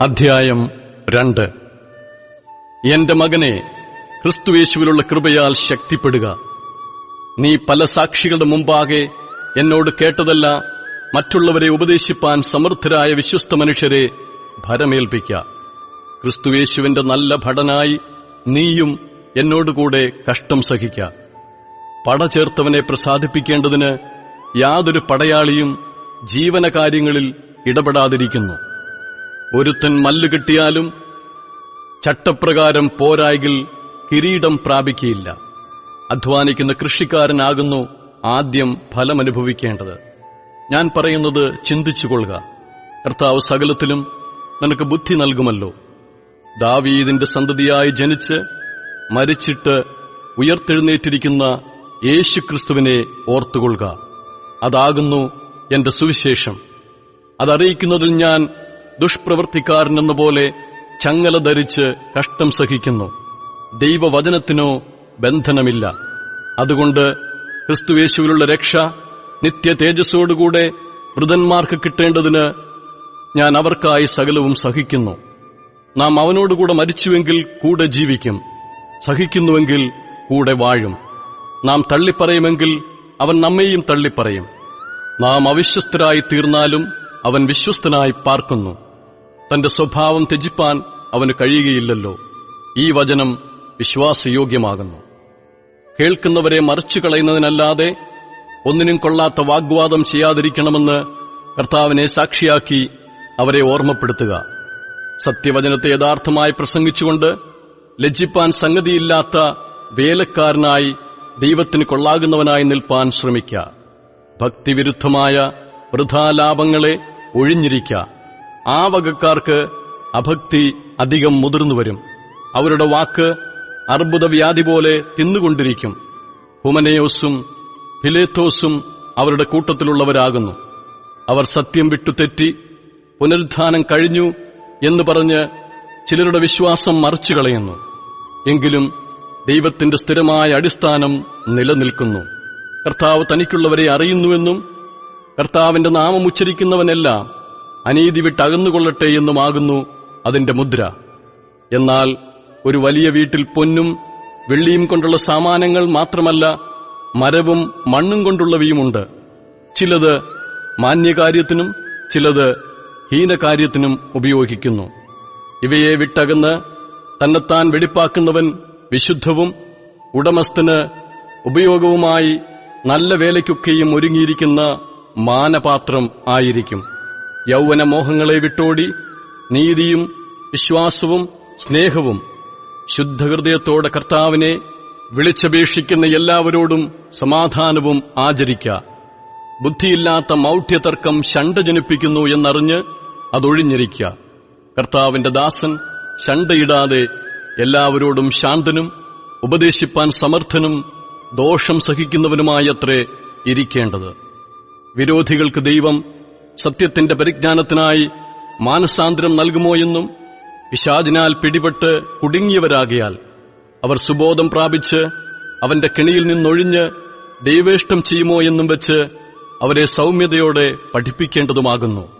അധ്യായം രണ്ട്. എന്റെ മകനെ ക്രിസ്തുവേശുവിലുള്ള കൃപയാൽ ശക്തിപ്പെടുക. നീ പല സാക്ഷികളുടെ മുമ്പാകെ എന്നോട് കേട്ടതല്ല മറ്റുള്ളവരെ ഉപദേശിപ്പാൻ സമർത്ഥരായ വിശ്വസ്ത മനുഷ്യരെ ഭരമേൽപ്പിക്ക. ക്രിസ്തുവേശുവിന്റെ നല്ല ഭടനായി നീയും എന്നോടുകൂടെ കഷ്ടം സഹിക്ക. പട ചേർത്തവനെ പ്രസാദിപ്പിക്കേണ്ടതിന് യാതൊരു പടയാളിയും ജീവനകാര്യങ്ങളിൽ ഇടപെടാതിരിക്കുന്നു. ഒരുത്തൻ മല്ല് കിട്ടിയാലും ചട്ടപ്രകാരം പോരായെങ്കിൽ കിരീടം പ്രാപിക്കയില്ല. അധ്വാനിക്കുന്ന കൃഷിക്കാരനാകുന്നു ആദ്യം ഫലമനുഭവിക്കേണ്ടത്. ഞാൻ പറയുന്നത് ചിന്തിച്ചുകൊള്ളുക. കർത്താവ് സകലത്തിലും നിനക്ക് ബുദ്ധി നൽകുമല്ലോ. ദാവീദിന്റെ സന്തതിയായി ജനിച്ച് മരിച്ചിട്ട് ഉയർത്തെഴുന്നേറ്റിരിക്കുന്ന യേശുക്രിസ്തുവിനെ ഓർത്തുകൊള്ളുക. അതാകുന്നു എന്റെ സുവിശേഷം. അതറിയിക്കുന്നതിൽ ഞാൻ ദുഷ്പ്രവർത്തിക്കാരനെന്ന പോലെ ചങ്ങല ധരിച്ച് കഷ്ടം സഹിക്കുന്നു. ദൈവവചനത്തിനോ ബന്ധനമില്ല. അതുകൊണ്ട് ക്രിസ്തുവേശുവിലുള്ള രക്ഷ നിത്യ തേജസ്സോടുകൂടെ വൃതന്മാർക്ക് കിട്ടേണ്ടതിന് ഞാൻ അവർക്കായി സകലവും സഹിക്കുന്നു. നാം അവനോടുകൂടെ മരിച്ചുവെങ്കിൽ കൂടെ ജീവിക്കും. സഹിക്കുന്നുവെങ്കിൽ കൂടെ വാഴും. നാം തള്ളിപ്പറയുമെങ്കിൽ അവൻ നമ്മെയും തള്ളിപ്പറയും. നാം അവിശ്വസ്തരായി തീർന്നാലും അവൻ വിശ്വസ്തനായി പാർക്കുന്നു. തന്റെ സ്വഭാവം ത്യജിപ്പാൻ അവന് കഴിയുകയില്ലല്ലോ. ഈ വചനം വിശ്വാസയോഗ്യമാകുന്നു. കേൾക്കുന്നവരെ മറിച്ചു കളയുന്നതിനല്ലാതെ ഒന്നിനും കൊള്ളാത്ത വാഗ്വാദം ചെയ്യാതിരിക്കണമെന്ന് കർത്താവിനെ സാക്ഷിയാക്കി അവരെ ഓർമ്മപ്പെടുത്തുക. സത്യവചനത്തെ യഥാർത്ഥമായി പ്രസംഗിച്ചുകൊണ്ട് ലജ്ജിപ്പാൻ സംഗതിയില്ലാത്ത വേലക്കാരനായി ദൈവത്തിന് കൊള്ളാകുന്നവനായി നിൽപ്പാൻ ശ്രമിക്കുക. ഭക്തിവിരുദ്ധമായ വൃഥാലാഭങ്ങളെ ഒഴിഞ്ഞിരിക്ക ആ വകക്കാർക്ക് അഭക്തി അധികം മുതിർന്നുവരും അവരുടെ വാക്ക് അർബുദവ്യാധി പോലെ തിന്നുകൊണ്ടിരിക്കും. ഹുമനയോസും ഫിലേത്തോസും അവരുടെ കൂട്ടത്തിലുള്ളവരാകുന്നു. അവർ സത്യം വിട്ടു തെറ്റി പുനരുദ്ധാനം കഴിഞ്ഞു എന്ന് പറഞ്ഞ് ചിലരുടെ വിശ്വാസം മറിച്ചു കളയുന്നു എങ്കിലും ദൈവത്തിന്റെ സ്ഥിരമായ അടിസ്ഥാനം നിലനിൽക്കുന്നു. കർത്താവ് തനിക്കുള്ളവരെ അറിയുന്നുവെന്നും കർത്താവിന്റെ നാമം ഉച്ചരിക്കുന്നവനെല്ലാം അനീതി വിട്ടകന്നുകൊള്ളട്ടെ എന്നുമാകുന്നു അതിന്റെ മുദ്ര. എന്നാൽ ഒരു വലിയ വീട്ടിൽ പൊന്നും വെള്ളിയും കൊണ്ടുള്ള സാമാനങ്ങൾ മാത്രമല്ല മരവും മണ്ണും കൊണ്ടുള്ളവയുമുണ്ട്. ചിലത് മാന്യകാര്യത്തിനും ചിലത് ഹീനകാര്യത്തിനും ഉപയോഗിക്കുന്നു. ഇവയെ വിട്ടകന്ന് തന്നെത്താൻ വെടിപ്പാക്കുന്നവൻ വിശുദ്ധവും ഉടമസ്ഥന് ഉപയോഗവുമായി നല്ല വേലയ്ക്കൊക്കെയും ഒരുങ്ങിയിരിക്കുന്ന മാനപാത്രം ആയിരിക്കും. യൗവനമോഹങ്ങളെ വിട്ടോടി നീതിയും വിശ്വാസവും സ്നേഹവും ശുദ്ധഹൃദയത്തോടെ കർത്താവിനെ വിളിച്ചപേക്ഷിക്കുന്ന എല്ലാവരോടും സമാധാനവും ആചരിക്ക. ബുദ്ധിയില്ലാത്ത മൗഢ്യതർക്കം ശണ്ട ജനിപ്പിക്കുന്നു എന്നറിഞ്ഞ് അതൊഴിഞ്ഞിരിക്ക. കർത്താവിന്റെ ദാസൻ ശണ്ടയിടാതെ എല്ലാവരോടും ശാന്തനും ഉപദേശിപ്പാൻ സമർത്ഥനും ദോഷം സഹിക്കുന്നവനുമായത്രേ ഇരിക്കേണ്ടത്. വിരോധികൾക്ക് ദൈവം സത്യത്തിന്റെ പരിജ്ഞാനത്തിനായി മാനസാന്തരം നൽകുമോ എന്നും പിശാജിനാൽ പിടിപെട്ട് കുടുങ്ങിയവരാകയാൽ അവർ സുബോധം പ്രാപിച്ച് അവന്റെ കെണിയിൽ നിന്നൊഴിഞ്ഞ് ദൈവേഷ്ടം ചെയ്യുമോ എന്നും വെച്ച് അവരെ സൗമ്യതയോടെ പഠിപ്പിക്കേണ്ടതുമാകുന്നു.